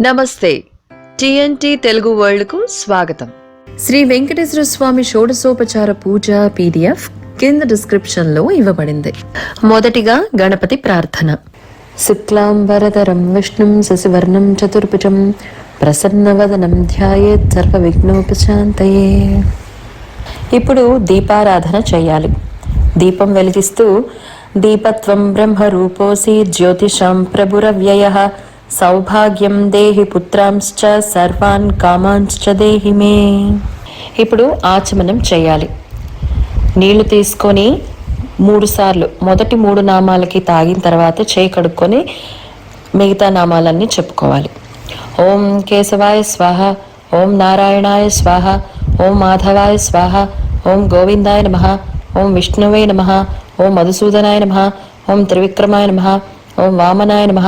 నమస్తే. టిఎన్టి తెలుగు వరల్డ్కు స్వాగతం. శ్రీ వెంకటేశ్వర స్వామి షోడశోపచార పూజ పీడిఎఫ్ కింద డిస్క్రిప్షన్లో ఇవ్వబడింది. మొదటిగా గణపతి ప్రార్థన. శుక్లాం వరదరం విష్ణుం శశివర్ణం చతుర్భుజం ప్రసన్నవదనం ధ్యాయేత్ సర్వ విఘ్నోపశాంతయే ఇప్పుడు దీపారాధన చేయాలి. దీపం వెలిగిస్తూ దీపత్వం బ్రహ్మరూపోసి జ్యోతిషాం ప్రభురవ్యయ సౌభాగ్యం దేహి పుత్రాంశ్చ సర్వాన్ కామాంశ్చ దేహి మే. ఇప్పుడు ఆచమనం చేయాలి. నీళ్ళు తీసుకొని మూడుసార్లు మొదటి మూడు నామాలకి తాగిన తర్వాత చేయి కడుక్కొని మిగతా నామాలన్నీ చెప్పుకోవాలి. ఓం కేశవాయ స్వాహ ఓం నారాయణాయ స్వాహ ఓం మాధవాయ స్వాహ ఓం గోవిందాయ నమ ఓం విష్ణువే నమ ఓం మధుసూదనాయ నమ ఓం త్రివిక్రమాయ నమ ఓం వామనాయ నమ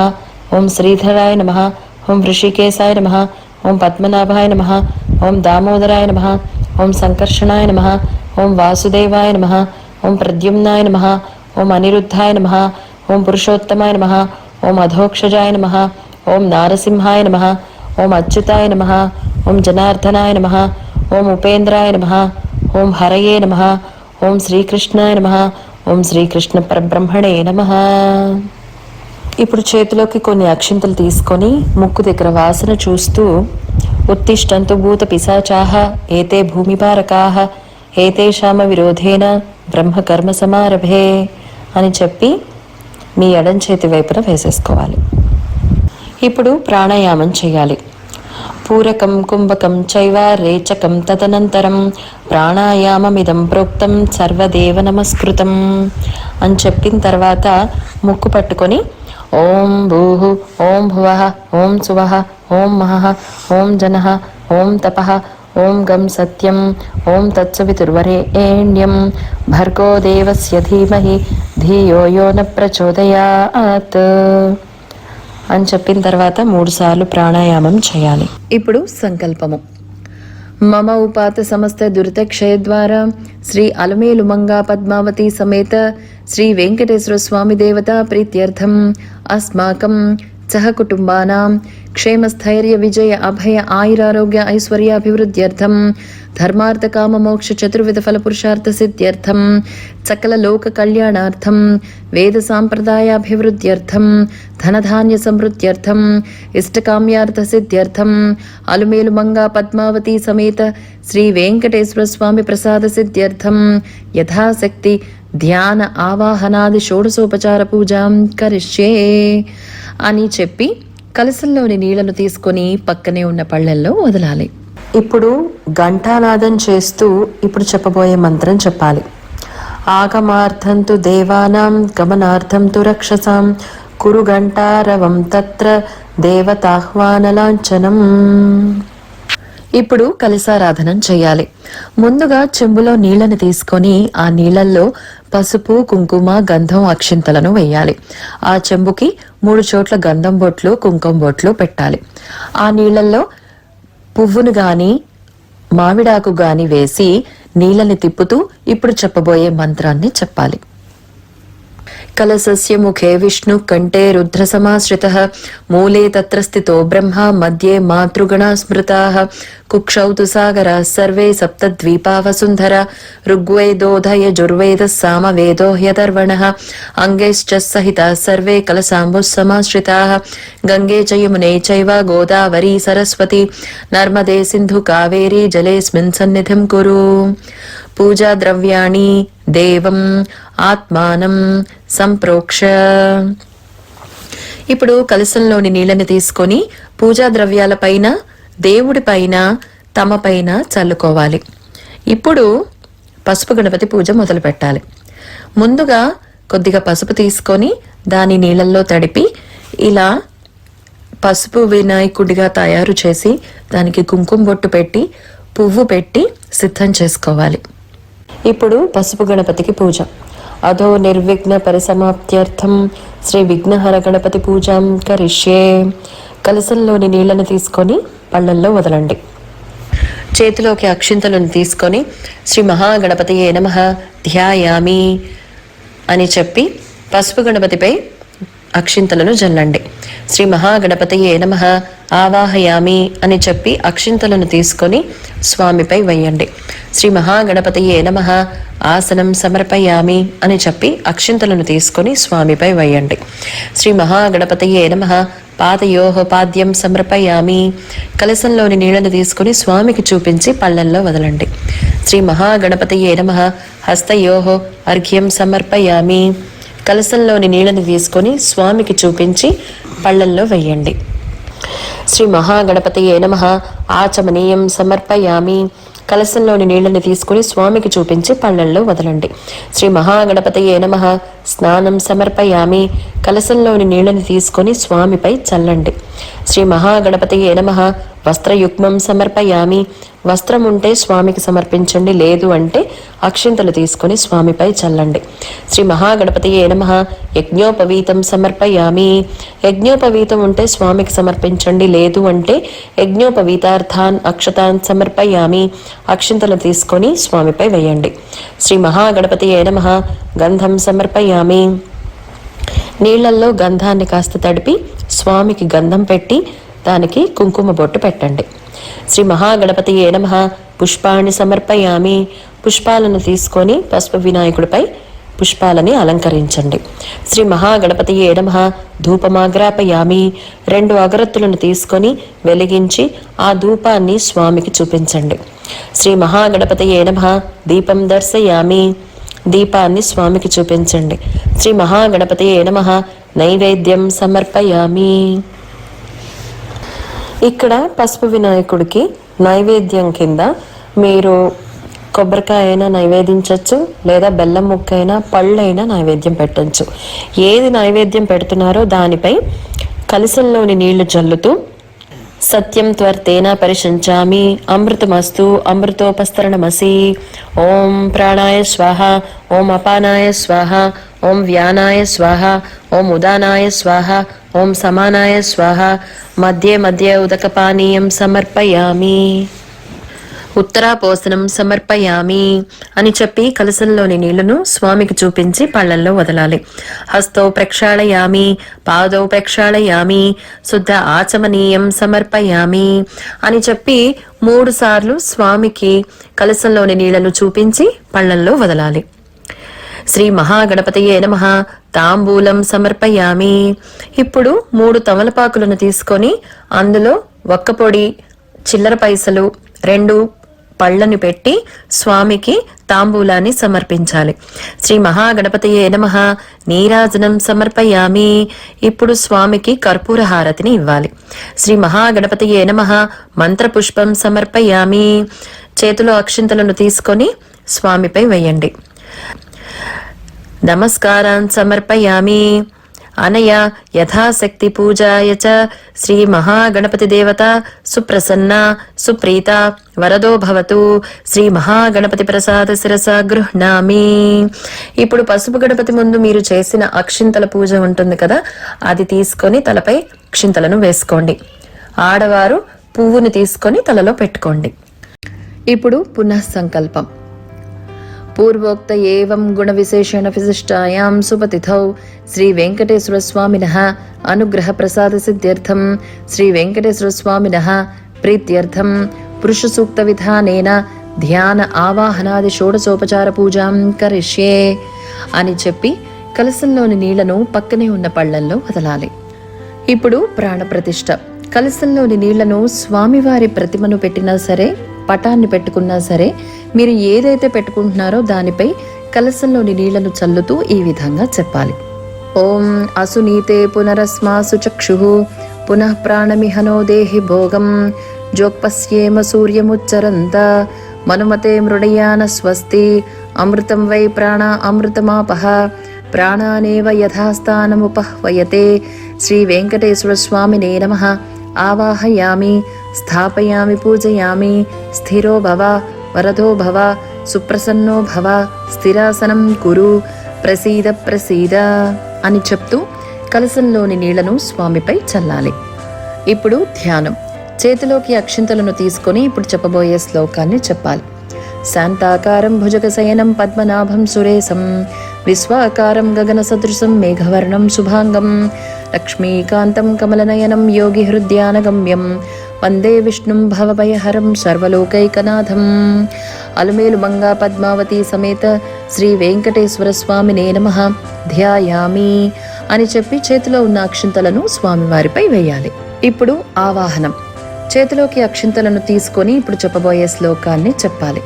ఓం శ్రీధరాయ నమ ఓం ఋషికేశాయ నమ ఓం పద్మనాభాయ నమ ఓం దామోదరాయ నమ ఓం సంకర్షణాయ నమ ఓం వాసుదేవాయ నమ ఓం ప్రద్యుమ్నాయ నమ ఓం అనిరుద్ధాయ నమ ఓం పురుషోత్తమాయ నమ ఓం అధోక్షజాయ నమ ఓం నారసింహాయ నమ ఓం అచ్యుతాయ నమ ఓం జనార్దనాయ నమ ఓం ఉపేంద్రాయ నమ ఓం హరయే నమ ఓం శ్రీకృష్ణాయ నమ ఓం శ్రీకృష్ణ పరబ్రహ్మణే నమ ఇప్పుడు చేతిలోకి కొన్ని అక్షింతలు తీసుకొని ముక్కు దగ్గర వాసన చూస్తూ ఉత్తిష్టంతు భూత పిశాచాహ ఏతే భూమిపారకాహ ఏతేషామ విరోధేన బ్రహ్మకర్మ సమారభే అని చెప్పి మీ ఎడం చేతి వైపున వేసేసుకోవాలి. ఇప్పుడు ప్రాణాయామం చేయాలి. పూరకం కుంభకం చైవ రేచకం తదనంతరం ప్రాణాయామమిదం ప్రోక్తం సర్వదేవ నమస్కృతం అని చెప్పిన తర్వాత ముక్కు పట్టుకొని ఓం భూః ఓం భువ ఓం సువ ఓం మహ ఓం జన ఓం తప ఓం గం సత్యం ఓం తత్సవితుర్వరేణ్యం. భర్గో దేవస్య ధీమహి ధియో యో న ప్రచోదయాత్. అని చెప్పిన తర్వాత మూడుసార్లు ప్రాణాయామం చేయాలి. ఇప్పుడు సంకల్పము. మమ ఉపాత సమస్త దురితక్షయ ద్వారా శ్రీ అలమేలు మంగా పద్మావతి సమేత శ్రీ వెంకటేశ్వర స్వామి దేవత ప్రీత్యర్థం అస్మాకం సహ కుటుంబానాం క్షేమస్థైర్య విజయ అభయ ఆయురారోగ్య ఐశ్వర్యాభివృద్ధ్యర్థం ధర్మార్థ కామ మోక్ష చతుర్విధ ఫల పురుషార్థ సిద్ధ్యర్థం సకల లోక కళ్యాణార్థం వేద సాంప్రదాయాభివృద్ధ్యర్థం ధనధాన్య సమృద్ధ్యర్థం ఇష్టకామ్యార్థ సిద్ధ్యర్థం అలుమేలు మంగా పద్మావతి సమేత శ్రీ వెంకటేశ్వర స్వామి ప్రసాద సిద్ధ్యర్థం యథాశక్తి ధ్యాన ఆవాహనాది షోడశోపచార పూజం కరిష్యే అని చెప్పి కలసంలోని నీళ్ళను తీసుకొని పక్కనే ఉన్న పళ్ళల్లో వదలాలి. ఇప్పుడు ఘంటానాదం చేస్తూ ఇప్పుడు చెప్పబోయే మంత్రం చెప్పాలి. ఆగమార్థం తు దేవానాం గమనార్థం తు రక్షసాం కురు ఘంటారవం తత్ర దేవతాహ్వానలాంఛనం ఇప్పుడు కలిసారాధనం చేయాలి. ముందుగా చెంబులో నీళ్ళను తీసుకొని ఆ నీళ్ళలో పసుపు కుంకుమ గంధం అక్షింతలను వేయాలి. ఆ చెంబుకి మూడు చోట్ల గంధం బొట్లు కుంకుమ బొట్లు పెట్టాలి. ఆ నీళ్ళలో పువ్వును గాని మామిడాకు గాని వేసి నీళ్ళని తిప్పుతూ ఇప్పుడు చెప్పబోయే మంత్రాన్ని చెప్పాలి. కలసస్య ముఖే విష్ణు కంఠే రుద్ర సమాశ్రిత మూలే తత్ర స్థితో బ్రహ్మ మధ్యే మాతృగణ స్మృతా కుక్షౌ తు సాగర సర్వే సప్తద్వీపా వసుంధర ఋగ్వేదోధయ జుర్వేద సామవేదో హ్యదర్వణ అంగైశ్చ సహిత సర్వే కలసాంబుః సమాశ్రితా గంగే చ యమునే చైవ గోదావరి సరస్వతి నర్మదే సింధు కావేరీ జలేస్మిన్ సన్నిధిం కురు పూజా ద్రవ్యాణి దేవం ఆత్మానం సంప్రోక్ష. ఇప్పుడు కలసంలోని నీళ్ళని తీసుకొని పూజా ద్రవ్యాల పైన దేవుడి పైన తమ పైన చల్లుకోవాలి. ఇప్పుడు పసుపు గణపతి పూజ మొదలు పెట్టాలి. ముందుగా కొద్దిగా పసుపు తీసుకొని దాని నీళ్ళల్లో తడిపి ఇలా పసుపు వినాయకుడిగా తయారు చేసి దానికి కుంకుమ బొట్టు పెట్టి పువ్వు పెట్టి సిద్ధం చేసుకోవాలి. ఇప్పుడు పసుపు గణపతికి పూజ. అధో నిర్విఘ్న పరిసమాప్త్యర్థం శ్రీ విఘ్నహర గణపతి పూజాం కరిష్యే. కలసంలోని నీళ్ళను తీసుకొని పళ్ళల్లో వదలండి. చేతిలోకి అక్షింతలను తీసుకొని శ్రీ మహాగణపతి ఏ నమ ధ్యాయామి అని చెప్పి పసుపు గణపతిపై అక్షింతలను జల్లండి. శ్రీ మహాగణపతయే నమ. ఆవాహయామి అని చెప్పి అక్షింతలను తీసుకొని స్వామిపై వేయండి. శ్రీ మహాగణపతయే నమ. ఆసనం సమర్పయామి అని చెప్పి అక్షింతలను తీసుకొని స్వామిపై వేయండి. శ్రీ మహాగణపతయే నమ. పాదయోహ పాద్యం సమర్పయామి. కలశంలోని నీళ్ళను తీసుకుని స్వామికి చూపించి పళ్ళల్లో వదలండి. శ్రీ మహాగణపతయే నమ. హస్తయోహో అర్ఘ్యం సమర్పయామి. కలశంలోని నీళ్ళను తీసుకొని స్వామికి చూపించి పళ్ళల్లో వెయ్యండి శ్రీ మహాగణపతయే నమ. ఆచమనీయం సమర్పయామి. కలశంలోని నీళ్ళను తీసుకుని స్వామికి చూపించి పళ్ళల్లో వదలండి. శ్రీ మహాగణపతయే నమ. స్నానం సమర్పయామి. కలశంలోని నీళ్ళను తీసుకొని స్వామిపై చల్లండి. శ్రీ మహాగణపతి నమ. వస్త్రయుగ్మం సమర్పయామి. వస్త్రం ఉంటే స్వామికి సమర్పించండి లేదు అంటే అక్షింతలు తీసుకొని స్వామిపై చల్లండి. శ్రీ మహాగణపతి నమ. యజ్ఞోపవీతం సమర్పయామి. యజ్ఞోపవీతం ఉంటే స్వామికి సమర్పించండి లేదు అంటే యజ్ఞోపవీతార్థాన్ అక్షతాన్ సమర్పయామి. అక్షింతలు తీసుకొని స్వామిపై వేయండి. శ్రీ మహాగణపతి నమ. గంధం సమర్పయామి. నీళ్ళల్లో గంధాన్ని కాస్త తడిపి స్వామికి గంధం పెట్టి దానికి కుంకుమ బొట్టు పెట్టండి. శ్రీ మహాగణపతి ఏ నమ. పుష్పాన్ని సమర్పయామి. పుష్పాలను తీసుకొని పసుపు వినాయకుడిపై పుష్పాలని అలంకరించండి. శ్రీ మహాగణపతి ఏ నమ. ధూపమాగ్రాపయామి. రెండు అగరత్తులను తీసుకొని వెలిగించి ఆ ధూపాన్ని స్వామికి చూపించండి. శ్రీ మహాగణపతి ఏ నమ. దీపం దర్శయామి. దీపాన్ని స్వామికి చూపించండి. శ్రీ మహాగణపతి ఏ నమ. నైవేద్యం సమర్పయామి. ఇక్కడ పసుపు వినాయకుడికి నైవేద్యం కింద మీరు కొబ్బరికాయ అయినా నైవేదించవచ్చు లేదా బెల్లం ముక్క అయినా పళ్ళైనా నైవేద్యం పెట్టచ్చు. ఏది నైవేద్యం పెడుతున్నారో దానిపై కలశంలోని నీళ్ళు జల్లుతూ సత్యం త్వర్తేన పరిశంచామి అమృతమస్తు అమృతోపస్తరణమసి ఓం ప్రాణాయ స్వాహ ఓం అపానాయ స్వాహ ఓం వ్యానాయ స్వాహ ఓం ఉదానాయ స్వాహ ఓం సమానాయ స్వాహ మధ్య మధ్య ఉదకపానీయం సమర్పయామి. ఉత్తరాపోసనం సమర్పయామి అని చెప్పి కలసంలోని నీళ్ళను స్వామికి చూపించి పళ్ళల్లో వదలాలి. హస్తో ప్రక్షాళయామి పాదౌ ప్రక్షాళయామి శుద్ధ ఆచమనీయం సమర్పయామి అని చెప్పి మూడు సార్లు స్వామికి కలసంలోని నీళ్ళను చూపించి పళ్ళల్లో వదలాలి. శ్రీ మహాగణపతియే నమ. తాంబూలం సమర్పయామి. ఇప్పుడు మూడు తమలపాకులను తీసుకొని అందులో ఒక్క పొడి చిల్లర పైసలు రెండు పళ్ళను పెట్టి స్వామికి తాంబూలాన్ని సమర్పించాలి. శ్రీ మహాగణపతియే నమ. నీరాజనం సమర్పయామి. ఇప్పుడు స్వామికి కర్పూర హారతిని ఇవ్వాలి. శ్రీ మహాగణపతియే నమ. మంత్రపుష్పం సమర్పయామి. చేతిలో అక్షింతలను తీసుకొని స్వామిపై వేయండి. నమస్కారాన్ సమర్పయామి. అనయా యథాశక్తి పూజాయ చ శ్రీ మహాగణపతి దేవత సుప్రసన్న సుప్రీత వరదో భవతు. శ్రీ మహాగణపతి ప్రసాద శిరస గృహ్ణామి. ఇప్పుడు పసుపు గణపతి ముందు మీరు చేసిన అక్షింతల పూజ ఉంటుంది కదా అది తీసుకొని తలపై అక్షింతలను వేసుకోండి. ఆడవారు పువ్వుని తీసుకొని తలలో పెట్టుకోండి. ఇప్పుడు పునః సంకల్పం పూర్వోక్త ఏవం గుణ విశేషణ విశిష్టాయాం సుపతిథౌ శ్రీ వెంకటేశ్వర స్వామిన అనుగ్రహ ప్రసాద సిద్ధ్యర్థం శ్రీ వెంకటేశ్వర స్వామిన ప్రీత్యర్థం పురుష సూక్త విధానేన ధ్యాన ఆవాహనాది షోడసోపచార పూజాం కరిష్యే అని చెప్పి కలసంలోని నీళ్ళను పక్కనే ఉన్న పళ్ళల్లో వదలాలి. ఇప్పుడు ప్రాణప్రతిష్ఠ. కలసంలోని నీళ్ళను స్వామివారి ప్రతిమను పెట్టినా సరే పటాన్ని పెట్టుకున్నా సరే మీరు ఏదైతే పెట్టుకుంటున్నారో దానిపై కలసంలోని నీళ్ళను చల్లుతూ ఈ విధంగా చెప్పాలి. ఓం అసునీతే పునరస్మాసు చక్షు పునః ప్రాణమిహనో దేహి భోగం జోక్పశ్యేమ సూర్యముచ్చరంత మనుమతే మృడయాన స్వస్తి అమృతం వై ప్రాణ అమృతమాపహ ప్రాణానేవ యథాస్థానముపహ్వయతే. శ్రీ వెంకటేశ్వర స్వామినే నమ ఆవాహయామి. స్థాపయామి పూజయామి స్థిరో భవ వరదో భవ సుప్రసన్నో భవ స్థిరాసనం కురు ప్రసీద ప్రసీద అని చెప్తూ కలశంలోని నీళ్ళను స్వామిపై చల్లాలి. ఇప్పుడు ధ్యానం. చేతిలోకి అక్షింతలను తీసుకొని ఇప్పుడు చెప్పబోయే శ్లోకాన్ని చెప్పాలి. శాంతాకారం భుజగశయనం పద్మనాభం సురేశం విశ్వాకారం గగన సదృశం మేఘవర్ణం శుభాంగం లక్ష్మీకాంతం కమలనయనం యోగి హృద్యానగమ్యం వందే విష్ణుం భవభయహరం సర్వలోకైకనాథం అలుమేలు మంగా పద్మావతి సమేత శ్రీ వెంకటేశ్వర స్వామినే నమ ధ్యాయామి అని చెప్పి చేతిలో ఉన్న అక్షింతలను స్వామివారిపై వేయాలి. ఇప్పుడు ఆవాహనం. చేతిలోకి అక్షింతలను తీసుకొని ఇప్పుడు చెప్పబోయే శ్లోకాన్ని చెప్పాలి.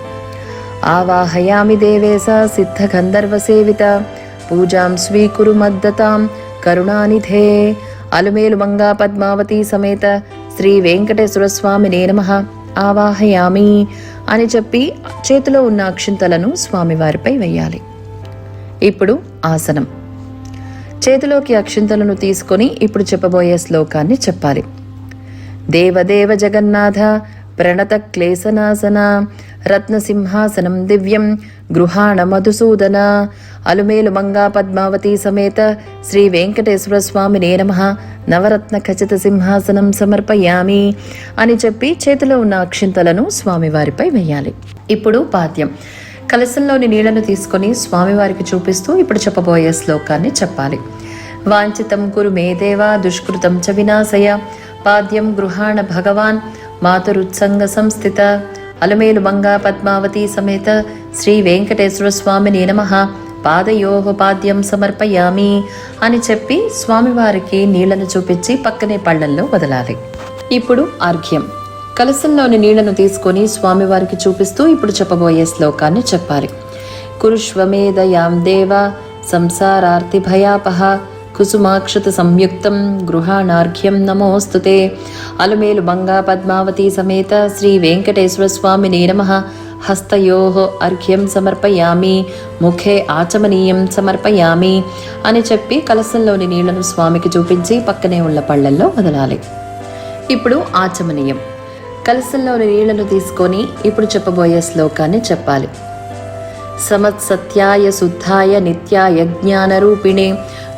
ఆవాహయామి దేవేశ సిద్ధ గంధర్వ సేవిత పూజాం స్వీకురు మద్దతాం కరుణానిధే అలుమేలు మంగా పద్మావతి సమేత శ్రీ వెంకటేశ్వర స్వామినే నమ. ఆవాహయామి అని చెప్పి చేతిలో ఉన్న అక్షింతలను స్వామివారిపై వేయాలి ఇప్పుడు ఆసనం. చేతిలోకి అక్షింతలను తీసుకొని ఇప్పుడు చెప్పబోయే శ్లోకాన్ని చెప్పాలి. దేవదేవ జగన్నాథ ప్రణత క్లేశనాసన రత్నసింహాసనం దివ్యం గృహాణ మధుసూదన అలుమేలు మంగా పద్మావతి సమేత శ్రీ వెంకటేశ్వర స్వామినే నమ నవరత్న ఖచ్చిత సింహాసనం సమర్పయామి అని చెప్పి చేతిలో ఉన్న అక్షింతలను స్వామివారిపై వేయాలి. ఇప్పుడు పాద్యం. కలశంలోని నీళ్ళను తీసుకొని స్వామివారికి చూపిస్తూ ఇప్పుడు చెప్పబోయే శ్లోకాన్ని చెప్పాలి. వాంఛితం కురు మే దేవా దుష్కృతం చ వినాశయ। పాద్యం గృహాణ భగవాన్ మాతరుత్సంగ సంస్థిత। అలమేలు మంగా పద్మావతి సమేత శ్రీ వెంకటేశ్వర స్వామిని నమ. పాదయోహ పాద్యం సమర్పయామి అని చెప్పి స్వామివారికి నీళ్ళను చూపించి పక్కనే పళ్ళల్లో వదలాలి. ఇప్పుడు అర్ఘ్యం కలశంలోని నీళ్ళను తీసుకొని స్వామివారికి చూపిస్తూ ఇప్పుడు చెప్పబోయే శ్లోకాన్ని చెప్పాలి. కురుష్వమేదయాం దేవ సంసారార్తి భయాపహ కుసుమాక్షత సంయుక్తం గృహాణార్ఘ్యం నమోస్తుతే అలుమేలు బంగా పద్మావతి సమేత శ్రీ వెంకటేశ్వర స్వామినే నమ హస్తయో అర్ఘ్యం సమర్పయామి ముఖే ఆచమనీయం సమర్పయామి అని చెప్పి కలసంలోని నీళ్ళను స్వామికి చూపించి పక్కనే ఉన్న పళ్ళల్లో వదలాలి। ఇప్పుడు ఆచమనీయం। కలసంలోని నీళ్ళను తీసుకొని ఇప్పుడు చెప్పబోయే శ్లోకాన్ని చెప్పాలి। సమత్సత్యాయ శుద్ధాయ నిత్యాయ జ్ఞానరూపిణే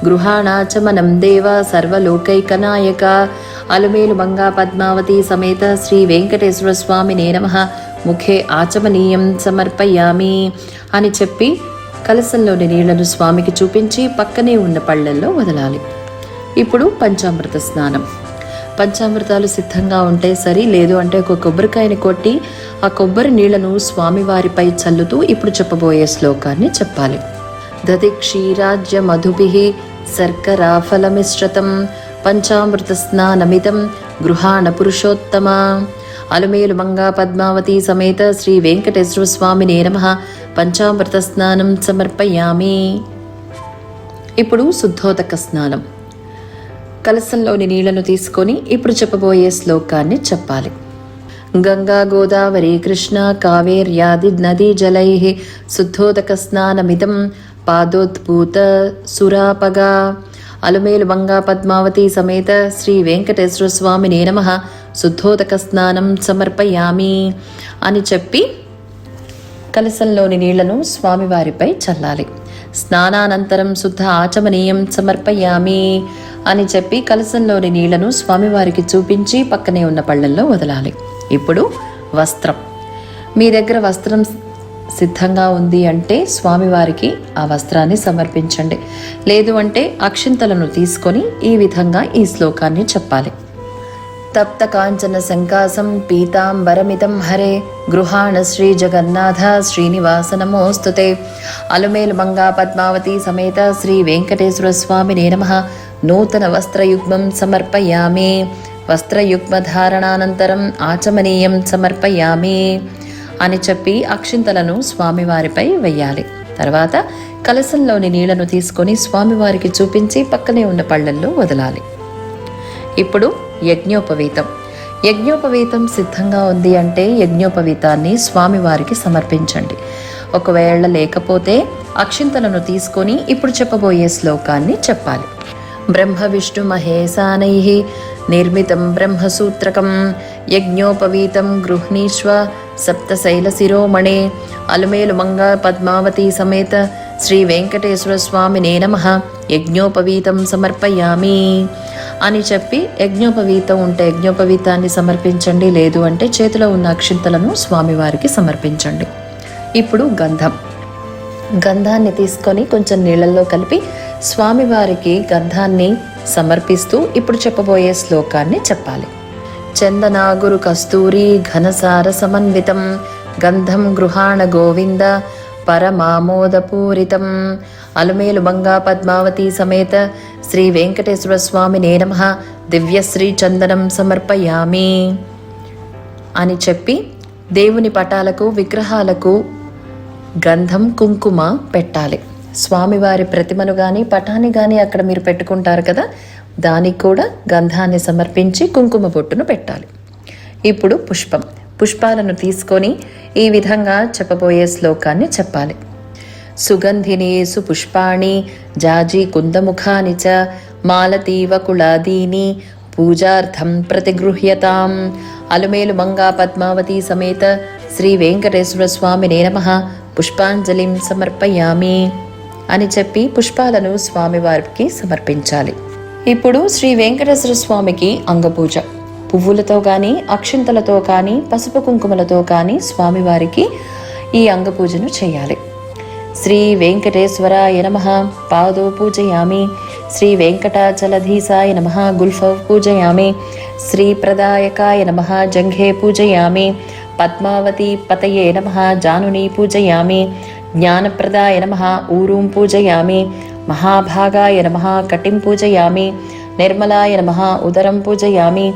గృహాణాచమనం దేవ సర్వలోకైకనాయక. అలుమేలు మంగా పద్మావతి సమేత శ్రీ వెంకటేశ్వర స్వామినే నమ. ముఖే ఆచమనీయం సమర్పయామి అని చెప్పి కలశంలోని నీళ్ళను స్వామికి చూపించి పక్కనే ఉన్న పళ్ళల్లో వదలాలి. ఇప్పుడు పంచామృత స్నానం. పంచామృతాలు సిద్ధంగా ఉంటే సరి లేదు అంటే ఒక కొబ్బరికాయని కొట్టి ఆ కొబ్బరి నీళ్ళను స్వామివారిపై చల్లుతూ ఇప్పుడు చెప్పబోయే శ్లోకాన్ని చెప్పాలి. దది క్షీరాజ్య మధుభి శర్కరాఫలమిశ్రతం పంచామృత స్నానమిదం గృహాణ పురుషోత్తమ అలుమేలు మంగా పద్మావతి సమేత శ్రీ వెంకటేశ్వర స్వామినే నమ పంచామృత స్నానం సమర్పయామి ఇప్పుడు శుద్ధోదక స్నానం. కలసంలోని నీళ్ళను తీసుకొని ఇప్పుడు చెప్పబోయే శ్లోకాన్ని చెప్పాలి. గంగా గోదావరి కృష్ణ కావేర్యాది నదీ జలై శుద్ధోదక స్నానమిదం పాదోద్భూత సురాపగా. అలుమేలు బంగా పద్మావతి సమేత శ్రీ వెంకటేశ్వర స్వామినే నమ. శుద్ధోదక స్నానం సమర్పయామి అని చెప్పి కలశంలోని నీళ్ళను స్వామివారిపై చల్లాలి. స్నానానంతరం శుద్ధ ఆచమనీయం సమర్పయామి అని చెప్పి కలశంలోని నీళ్ళను స్వామివారికి చూపించి పక్కనే ఉన్న పళ్ళల్లో వదలాలి. ఇప్పుడు వస్త్రం. మీ దగ్గర వస్త్రం సిద్ధంగా ఉంది అంటే స్వామివారికి ఆ వస్త్రాన్ని సమర్పించండి. లేదు అంటే అక్షింతలను తీసుకొని ఈ విధంగా ఈ శ్లోకాన్ని చెప్పాలి. తప్త కాంచన సంకాసం పీతాంబరమితం హరే గృహాణ శ్రీ జగన్నాథ శ్రీనివాస నమోస్తుతే అలుమేలు మంగా పద్మావతి సమేత శ్రీ వెంకటేశ్వర స్వామినే నమ. నూతన వస్త్రయుగ్మం సమర్పయామి. వస్త్రయుగ్మధారణానంతరం ఆచమనీయం సమర్పయామి. అని చెప్పి అక్షింతలను స్వామివారిపై వెయ్యాలి. తర్వాత కలశంలోని నీళ్ళను తీసుకొని స్వామివారికి చూపించి పక్కనే ఉన్న పళ్ళల్లో వదలాలి. ఇప్పుడు యజ్ఞోపవీతం. యజ్ఞోపవీతం సిద్ధంగా ఉంది అంటే యజ్ఞోపవీతాన్ని స్వామివారికి సమర్పించండి. ఒకవేళ లేకపోతే అక్షింతలను తీసుకొని ఇప్పుడు చెప్పబోయే శ్లోకాన్ని చెప్పాలి. బ్రహ్మ విష్ణు మహేశానై నిర్మితం బ్రహ్మసూత్రకం యజ్ఞోపవీతం గృహ్ణీష్వ సప్తశైల శిరోమణి అలుమేలు మంగ పద్మావతి సమేత శ్రీ వెంకటేశ్వర స్వామినే నమ. యజ్ఞోపవీతం సమర్పయామి. అని చెప్పి యజ్ఞోపవీతం ఉంటే యజ్ఞోపవీతాన్ని సమర్పించండి లేదు అంటే చేతిలో ఉన్న అక్షింతలను స్వామివారికి సమర్పించండి. ఇప్పుడు గంధం. గంధాన్ని తీసుకొని కొంచెం నీళ్ళల్లో కలిపి స్వామివారికి గంధాన్ని సమర్పిస్తూ ఇప్పుడు చెప్పబోయే శ్లోకాన్ని చెప్పాలి. చందనాగురు కస్తూరి ఘనసార సమన్వితం గంధం గృహాణ గోవింద పరమామోదపూరితం అలుమేలు మంగా పద్మావతి సమేత శ్రీ వెంకటేశ్వర స్వామి నేనమ దివ్యశ్రీ చందనం సమర్పయామి అని చెప్పి దేవుని పటాలకు విగ్రహాలకు గంధం కుంకుమ పెట్టాలి. స్వామివారి ప్రతిమను కానీ పటాన్ని కానీ అక్కడ మీరు పెట్టుకుంటారు కదా దానికి కూడా గంధాన్ని సమర్పించి కుంకుమ బొట్టును పెట్టాలి. ఇప్పుడు పుష్పం. పుష్పాలను తీసుకొని ఈ విధంగా చెప్పబోయే శ్లోకాన్ని చెప్పాలి. సుగంధినేసు పుష్పాణి జాజి కుందముఖాని చ మాలతీవ కుళాదీని పూజార్థం ప్రతిగృహ్యతాం. అలుమేలు మంగా పద్మావతి సమేత శ్రీ వెంకటేశ్వర స్వామి నమ. పుష్పాంజలిం సమర్పయామి అని చెప్పి పుష్పాలను స్వామివారికి సమర్పించాలి. ఇప్పుడు శ్రీ వెంకటేశ్వర స్వామికి అంగపూజ. పువ్వులతో కానీ అక్షింతలతో కానీ పసుపు కుంకుమలతో కానీ స్వామివారికి ఈ అంగపూజను చేయాలి. శ్రీ వెంకటేశ్వరాయ నమ పాదో పూజయామి. శ్రీ వెంకటాచలధీసాయ నమ గుల్ఫౌ పూజయామి. శ్రీ ప్రదాయకాయ నమ జంఘే పూజయామి. పద్మావతి పతయే నమ జానుని పూజయామి. జ్ఞానప్రదాయ నమ ఊరూం పూజయామి. మహాభాగాయ నమ కటిం పూజయామి నిర్మలాయ నమ ఉదరం పూజయామి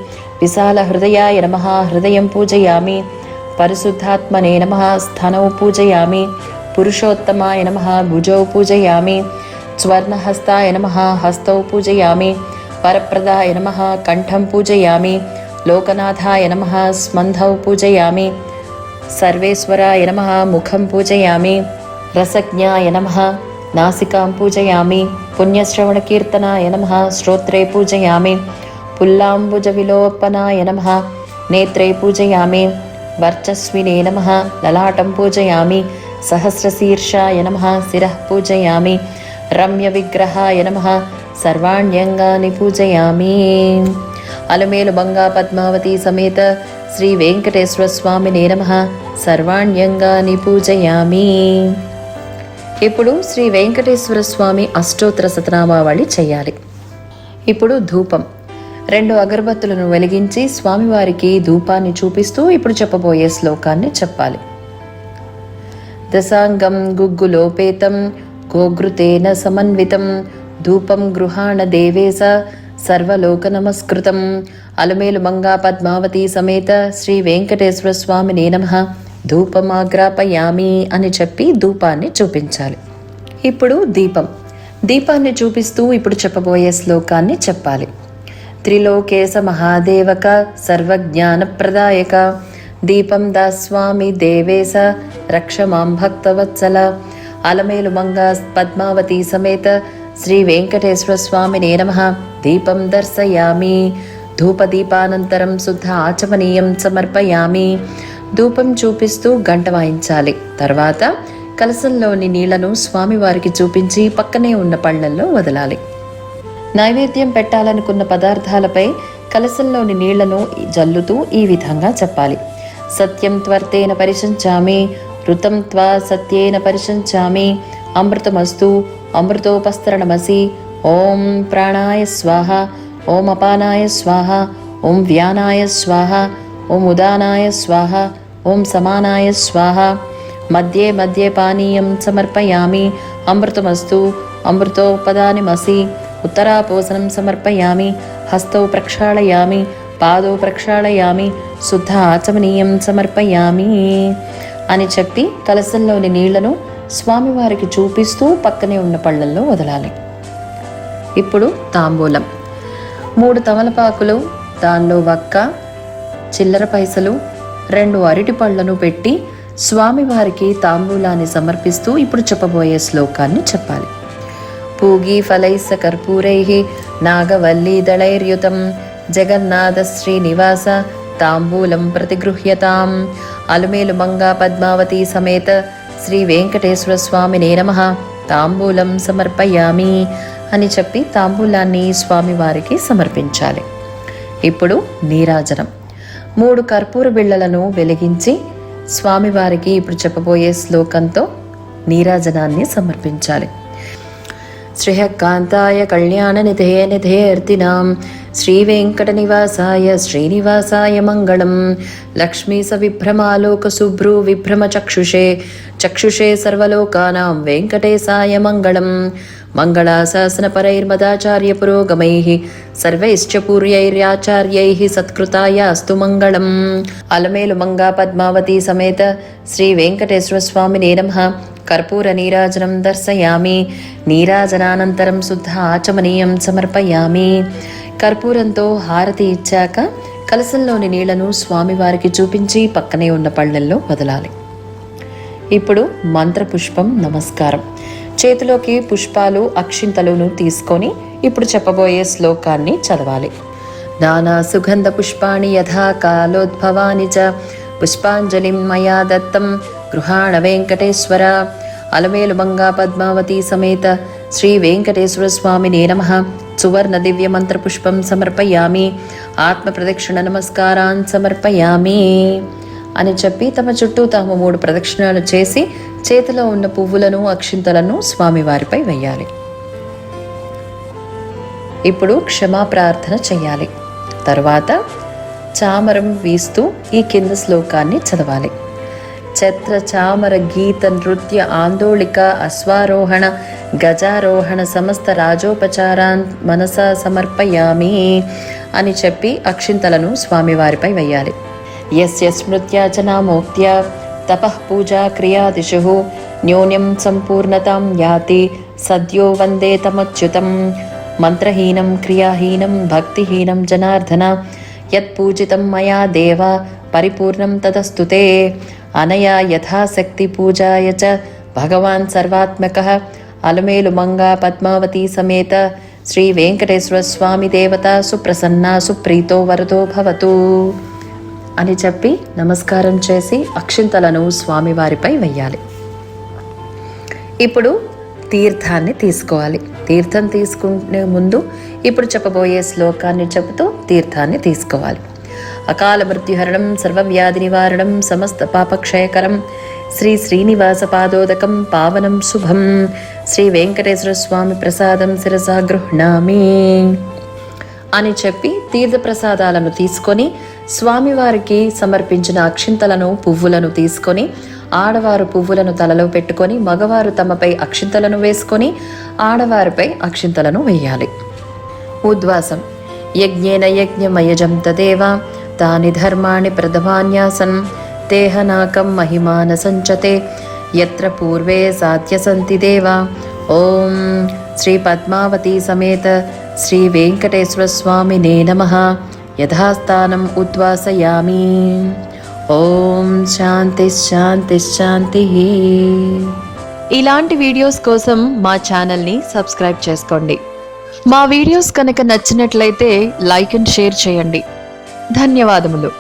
విశాలహృదయాయ నమ హృదయం పూజయామి పరిశుద్ధాత్మనే నమ స్థనౌ పూజయామి పురుషోత్తమాయ నమ భుజౌ పూజయామి స్వర్ణహస్తాయ నమ హస్తౌ పూజయామి వరప్రదాయ నమ కంఠం పూజయామి లోకనాథాయ నమ స్మంధౌ పూజయామి సర్వేశ్వరాయ నమ ముఖం పూజయామి రసజ్ఞాయ నమ నాసికాం పూజయామి పుణ్యశ్రవణకీర్తనాయ నమ శ్రోత్రే పూజయామి పుల్లాంబుజ విలోపనాయ నమ నేత్రే పూజయామి వర్చస్వినే నమ లలాటం పూజయామి సహస్రశీర్షాయ నమ శిర పూజయామి రమ్య విగ్రహాయ నమ సర్వాణ్యంగాని పూజయామి అలమేలు బంగా పద్మావతి సమేత శ్రీ వెంకటేశ్వర స్వామినే నమ సర్వాణ్యంగాని పూజయామి ఇప్పుడు శ్రీ వెంకటేశ్వర స్వామి అష్టోత్తర సతనామావళి చేయాలి. ఇప్పుడు ధూపం. రెండు అగరబత్తులను వెలిగించి స్వామివారికి ధూపాన్ని చూపిస్తూ ఇప్పుడు చెప్పబోయే శ్లోకాన్ని చెప్పాలి. దశాంగం గుగ్గులోపేతం గోఘృతేన సమన్వితం ధూపం గృహాణ దేవేశ సర్వలోక నమస్కృతం అలమేలు మంగా పద్మావతి సమేత శ్రీ వెంకటేశ్వర స్వామి నమ. ధూపమాగ్రాపయామి అని చెప్పి ధూపాన్ని చూపించాలి. ఇప్పుడు దీపం. దీపాన్ని చూపిస్తూ ఇప్పుడు చెప్పబోయే శ్లోకాన్ని చెప్పాలి. త్రిలోకేశ మహాదేవక సర్వజ్ఞానప్రదాయక దీపం దాస్వామి దేవేశ రక్షమాం భక్తవత్సల అలమేలు మంగ పద్మావతి సమేత శ్రీ వెంకటేశ్వర స్వామి నమ. దీపం దర్శయామి. ధూపదీపానంతరం శుద్ధ ఆచమనీయం సమర్పయామి. ధూపం చూపిస్తూ గంట వాయించాలి. తర్వాత కలసంలోని నీళ్ళను స్వామివారికి చూపించి పక్కనే ఉన్న పళ్ళల్లో వదలాలి. నైవేద్యం పెట్టాలనుకున్న పదార్థాలపై కలసంలోని నీళ్ళను జల్లుతూ ఈ విధంగా చెప్పాలి. సత్యం త్వర్తేన పరిశంచామి ఋతం త్వా సత్యేన పరిశంచామి అమృతమస్తు అమృతోపస్తరణమసి ఓం ప్రాణాయ స్వాహ ఓం అపానాయ స్వాహ ఓం వ్యానాయ స్వాహ ఓం ఉదానాయ స్వాహ ఓం సమానాయ స్వాహ. మధ్యే మధ్యే పానీయం సమర్పయామి. అమృతమస్తు అమృతోపదానిమసి. ఉత్తరాపోసనం సమర్పయామి. హస్తౌ ప్రక్షాళయామి. పాదో ప్రక్షాళయామి. శుద్ధ ఆచమనీయం సమర్పయామి. అని చెప్పి కలసంలోని నీళ్ళను స్వామివారికి చూపిస్తూ పక్కనే ఉన్న పళ్ళల్లో వదలాలి. ఇప్పుడు తాంబూలం. మూడు తమలపాకులు దానిలో వక్క చిల్లర పైసలు రెండు అరటి పళ్ళను పెట్టి స్వామివారికి తాంబూలాన్ని సమర్పిస్తూ ఇప్పుడు చెప్పబోయే శ్లోకాన్ని చెప్పాలి. పూగి ఫలైస కర్పూరై నాగవల్లీదళైర్యుతం జగన్నాథ శ్రీనివాస తాంబూలం ప్రతిగృహ్యతాం. అలుమేలు మంగా పద్మావతి సమేత శ్రీ వెంకటేశ్వర స్వామి నమ. తాంబూలం సమర్పయామి అని చెప్పి తాంబూలాన్ని స్వామివారికి సమర్పించాలి. ఇప్పుడు నీరాజనం. మూడు కర్పూర బిళ్ళలను వెలిగించి స్వామివారికి ఇప్పుడు చెప్పబోయే శ్లోకంతో నీరాజనాన్ని సమర్పించాలి. శ్రీహకాంతాయ కళ్యాణ నిధే నిధేర్తినాం. శ్రీ వెంకట నివాసాయ శ్రీనివాసాయ మంగళం. లక్ష్మీ సవిభ్రమాలోక శుభ్రు విభ్రమ చక్షుషే. చక్షుషే సర్వలోకానాం వెంకటేశాయ మంగళం. मङ्गलाशासनपरैर्मदाचार्यपुरोगमैः सर्वैश्च पूर्यैर्याचार्यैः सत्कृताय अस्तु मङ्गलम् अलमेलु मङ्गा पद्मावती समेत श्रीवेङ्कटेश्वरस्वामिने नमः कर्पूरनीराजनं दर्शयामि నీరాజనానంతరం శుద్ధ ఆచమనీయం సమర్పయామి కర్పూరంతో హారతి ఇచ్చాక కలసంలోని నీళ్లను స్వామివారికి చూపించి పక్కనే ఉన్న పళ్ళల్లో వదలాలి ఇప్పుడు మంత్రపుష్పం నమస్కారం చేతిలోకి పుష్పాలు అక్షింతలను తీసుకొని ఇప్పుడు చెప్పబోయే శ్లోకాన్ని చదవాలి. నానా సుగంధ పుష్పాణి యథా కాలోద్భవాని చ. పుష్పాంజలిం మయా దత్తం గృహాణ వెంకటేశ్వర. అలమేలు బంగా పద్మావతి సమేత శ్రీ వెంకటేశ్వర స్వామినే నమ. సువర్ణ దివ్య మంత్ర పుష్పం సమర్పయామి. ఆత్మ ప్రదక్షిణ నమస్కారాన్ సమర్పయామి. అని చెప్పి తమ చుట్టూ తాము మూడు ప్రదక్షిణాలు చేసి చేతిలో ఉన్న పువ్వులను అక్షింతలను స్వామివారిపై వేయాలి. ఇప్పుడు క్షమా ప్రార్థన చేయాలి. తర్వాత చామరం వీస్తూ ఈ కింద శ్లోకాన్ని చదవాలి. ఛత్ర చామర గీత నృత్య ఆందోళిక అశ్వారోహణ గజారోహణ సమస్త రాజోపచారాన్ మనస సమర్పయామి అని చెప్పి అక్షింతలను స్వామివారిపై వేయాలి. యస్య స్మృత్యా చ నామోక్త్యా తపః పూజా క్రియాదిషు న్యూన్యం సంపూర్ణతాం యాతి సద్యో వందే తమచ్యుతం మంత్రహీనం క్రియాహీనం భక్తిహీనం జనార్దన యత్పూజితం మయా దేవ పరిపూర్ణం తదస్తుతే అనయా యథాశక్తి పూజాయ చ భగవాన్ సర్వాత్మక అలమేలు మంగా పద్మావతి సమేత శ్రీ వెంకటేశ్వర స్వామి దేవత సుప్రసన్న సుప్రీతో వరదో భవతు అని చెప్పి నమస్కారం చేసి అక్షింతలను స్వామివారిపై వెయ్యాలి. ఇప్పుడు తీర్థాన్ని తీసుకోవాలి. తీర్థం తీసుకునే ముందు ఇప్పుడు చెప్పబోయే శ్లోకాన్ని చెబుతూ తీర్థాన్ని తీసుకోవాలి. అకాల మృత్యుహరణం సర్వవ్యాధి నివారణం సమస్త పాపక్షయకరం శ్రీ శ్రీనివాస పాదోదకం పావనం శుభం శ్రీ వెంకటేశ్వర స్వామి ప్రసాదం శిరసా గృహ్ణామి అని చెప్పి తీర్థ ప్రసాదాలను తీసుకొని స్వామివారికి సమర్పించిన అక్షింతలను పువ్వులను తీసుకొని ఆడవారు పువ్వులను తలలో పెట్టుకొని మగవారు తమపై అక్షింతలను వేసుకొని ఆడవారిపై అక్షింతలను వేయాలి. ఉద్వాసం. యజ్ఞేన యజ్ఞమయజం తదేవ తాని ధర్మాణి ప్రథమాన్యాసన్ తేహనాకం మహిమాన సంచతే ఎత్ర పూర్వే సాధ్య సంతి ఓం శ్రీ పద్మావతి సమేత శ్రీ వెంకటేశ్వర స్వామినే నమ. యథాస్థానం ఉద్వాసయామి ఓం శాంతి శాంతి శాంతి. ఇలాంటి వీడియోస్ కోసం మా ఛానల్ని సబ్స్క్రైబ్ చేసుకోండి. మా వీడియోస్ కనుక నచ్చినట్లయితే లైక్ అండ్ షేర్ చేయండి. ధన్యవాదములు.